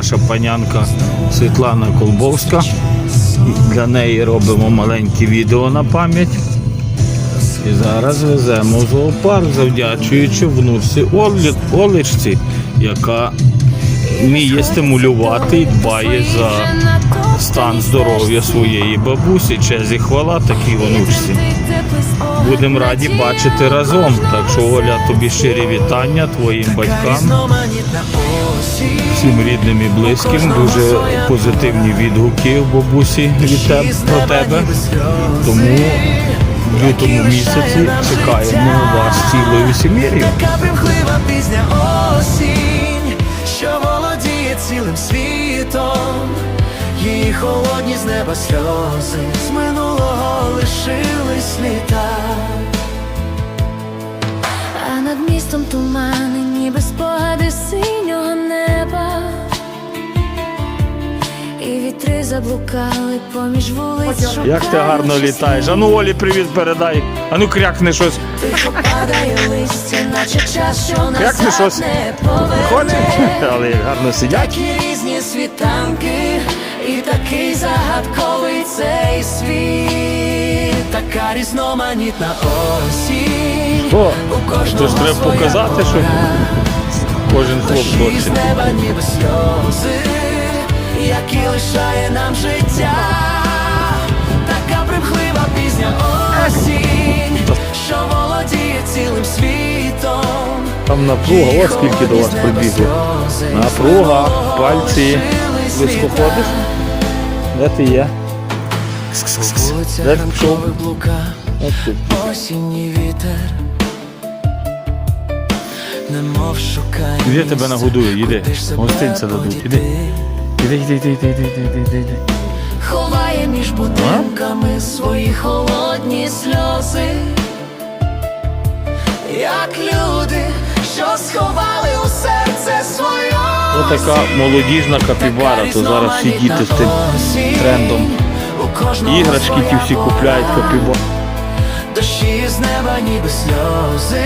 наша панянка Світлана Колбовська. Для неї робимо маленьке відео на пам'ять. І зараз веземо зоопарк, завдячуючи внуці Олечці, яка вміє стимулювати і дбає за стан здоров'я своєї бабусі. Честь і хвала такій онучці. Будемо раді бачити разом. Так що, Оля, тобі щирі вітання твоїм батькам, всім рідним і близьким. Дуже позитивні відгуки в бабусі від тебе про тебе. Тому в лютому місяці чекаємо вас цілою сім'єю. Пізня осінь, що володіє цілим світом. Її холодні з неба сльози з минулого містом тумани, ніби спогади синього неба. І вітри заблукали поміж вулиць. Як ти гарно літаєш? Ану, Олі, привіт передай. Ану, крякни щось. Листя, наче час, що Як ти щось? не Хочеш? Але як гарно сидять. Такі різні світанки, і такий загадковий цей світ, така різноманітна осінь. О, У ж треба показати, що кожен хлоп хоче. які лишає нам життя. Така примхлива пізня осінь, що володіє цілим світом. Там напруга, ось скільки до вас прибігло. Напруга, пальці. Близько ходиш? Де ти є? Де ти пішов? Осінній вітер, немов шукає. Іди, тебе нагодую, себе Гостинця дадуть, іди. Іди, іди, іди, іди, іди, іди, іди. Ховає між будинками свої холодні сльози, як люди, що сховали у серце своє. Ось така молодіжна капібара, то зараз всі діти з тим трендом. Іграшки ті всі купляють капібар. Дощі з неба ніби сльози,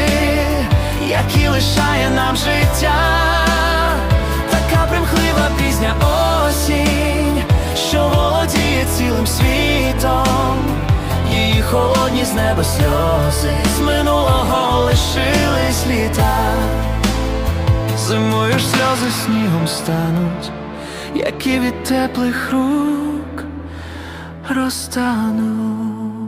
які лишає нам життя. Така примхлива пізня осінь, що володіє цілим світом. Її холодні з неба сльози з минулого лишились літа. Зимою ж сльози снігом стануть, які від теплих рук розтануть.